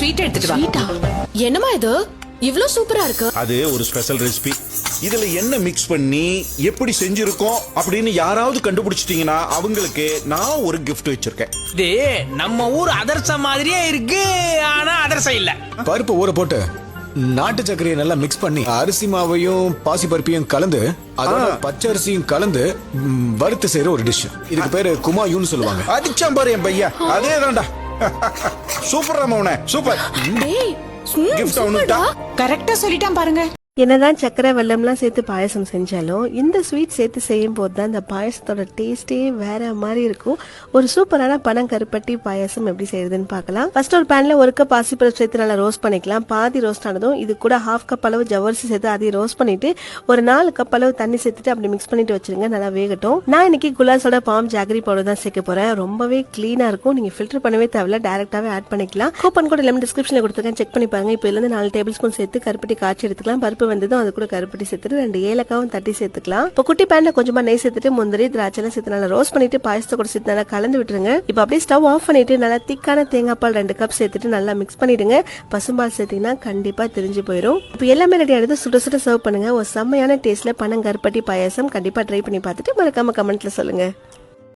Sweet எடுத்துட்டு வா. என்னம்மா இது? இவ்ளோ சூப்பரா இருக்கு. அது ஒரு ஸ்பெஷல் ரெசிபி இதுல என்ன மிக்ஸ் பண்ணி எப்படி செஞ்சிருக்கோம் அப்படின்னு யாராவது கண்டுபிடிச்சிட்டீங்கன்னா அவங்களுக்கு நான் ஒரு கிஃப்ட் வச்சிருக்கேன். இது நம்ம ஊர் அதர்சம் மாதிரியே இருக்கு ஆனா அதர்சம் இல்ல. பருப்பு ஊற போட்டு நாட்டு சர்க்கரையை நல்லா மிக்ஸ் பண்ணி அரிசி மாவையும் பாசி பருப்பையும் கலந்து அதோட பச்சை அரிசியும் கலந்து வறுத்து செய்யற ஒரு டிஷ் இதுக்கு பேரு குமாயூன்னு சொல்லுவாங்க. அடிச்சான் பாரு என் பையன். அதே தான்டா. சூப்பர் மௌன சூப்பர். டேய் கிஃப்ட் அவனுட்டா கரெக்டா சொல்லிட்டான் பாருங்க. என்னதான் சக்கரை வெல்லம்லாம் சேர்த்து பாயசம் செஞ்சாலும் இந்த ஸ்வீட் சேர்த்து செய்யும் போது தான் இந்த பாயசத்தோட டேஸ்டே வேற மாதிரி இருக்கும். ஒரு சூப்பரான பனம் கருப்பட்டி பாயசம் எப்படி செய்யறதுன்னு பார்க்கலாம். ஃபர்ஸ்ட் ஒரு பேன்ல ஒரு கப் பாசிப்பருப்பு சேர்த்து நல்லா ரோஸ்ட் பண்ணிக்கலாம். பாதி ரோஸ்ட் ஆனதும் இது கூட ஹாஃப் கப் அளவு ஜவ்வரிசி சேர்த்து அதையும் ரோஸ்ட் பண்ணிட்டு ஒரு நாலு கப் அளவு தண்ணி சேர்த்துட்டு அப்படி மிக்ஸ் பண்ணிட்டு வச்சிருங்க நல்லா வேகட்டும். நான் இன்னைக்கு குலாஸோட பாம் ஜாகரி பவுடர் தான் சேர்க்க போறேன். ரொம்பவே கிளீனா இருக்கும். நீங்க ஃபில்டர் பண்ணவே தேவையில்ல டேரக்டாவே ஆட் பண்ணிக்கலாம். கூப்பன் கூட எல்லாமே டிஸ்கிரிப்ஷன்ல கொடுத்துருக்கேன். செக் பண்ணி பாருங்க. இப்போ இருந்து நாலு டேபிள் ஸ்பூன் சேர்த்து கருப்பட்டி காய்ச்சி எடுத்துக்கலாம். பருப்பு வந்ததும் அது கூட கருப்பட்டி சேர்த்துட்டு ரெண்டு ஏலக்காவும் தட்டி சேர்த்துக்கலாம். இப்போ குட்டி பேன்ல கொஞ்சமா நெய் சேர்த்துட்டு முந்திரி திராட்சை சேர்த்து நல்லா ரோஸ்ட் பண்ணிட்டு பாயசத்தை கூட சேர்த்து நல்லா கலந்து விட்டுருங்க. இப்போ அப்படியே ஸ்டவ் ஆஃப் பண்ணிட்டு நல்லா திக்கான தேங்காய் பால் ரெண்டு கப் சேர்த்துட்டு நல்லா மிக்ஸ் பண்ணிடுங்க. பசும்பால் சேர்த்தீங்கன்னா கண்டிப்பா தெரிஞ்சு போயிடும் இப்போ எல்லாமே ரெடி ஆனது சுட சுட சர்வ் பண்ணுங்க. ஒரு செம்மையான டேஸ்ட்ல பனங்கருப்பட்டி பாயாசம் கண்டிப்பா ட்ரை பண்ணி பார்த்துட்டு மறக்காம கமெண்ட்ல சொல்லுங்க.